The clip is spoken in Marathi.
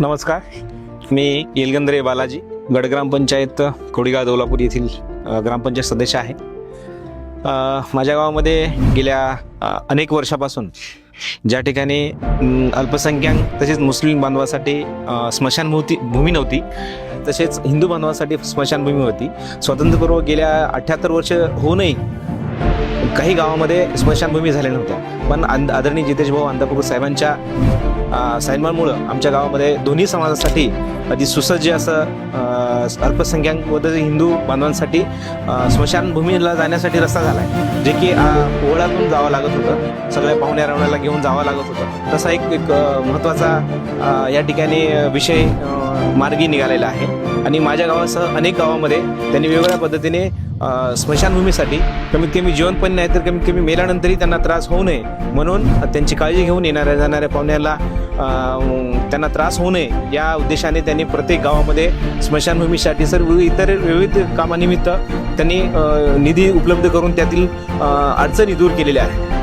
नमस्कार. मी येलगंद्रे बालाजी गड ग्रामपंचायत कोडीगाव दौलापूर येथील ग्रामपंचायत सदस्य आहे. माझ्या गावामध्ये गेल्या अनेक वर्षापासून ज्या ठिकाणी अल्पसंख्याक तसेच मुस्लिम बांधवासाठी स्मशानभूती भूमी नव्हती तसेच हिंदू बांधवासाठी स्मशानभूमी होती. स्वातंत्र्यपूर्व गेल्या अठ्ठ्याहत्तर वर्ष होऊनही काही गावामध्ये स्मशानभूमी झाल्या नव्हत्या. पण आदरणीय जितेश भाऊ अंधापूर साहेबांच्या अ, आमच्या गावामध्ये दोन्ही समाजासाठी अति सुसज्ज असं अल्पसंख्याक व हिंदू बांधवांसाठी स्मशानभूमीला जाण्यासाठी रस्ता झाला आहे जे की अ, ओळातून जावं लागत होतं. सगळ्या पाहुण्या रावण्याला घेऊन जावं लागत होतं. तसा एक एक महत्त्वाचा या ठिकाणी विषय मार्गी निघालेला आहे. आणि माझ्या गावासह अनेक गावामध्ये त्यांनी वेगवेगळ्या पद्धतीने स्मशानभूमीसाठी कमीत कमी जीवन पण नाही तर कमीत कमी मेल्यानंतरही त्यांना त्रास होऊ नये म्हणून त्यांची काळजी घेऊन येणाऱ्या जाणाऱ्या पाहुण्याला त्यांना त्रास होऊ नये या उद्देशाने त्यांनी प्रत्येक गावामध्ये स्मशानभूमीसाठी सर्व इतर विविध कामानिमित्त त्यांनी निधी उपलब्ध करून त्यातील अडचणी दूर केलेल्या आहेत.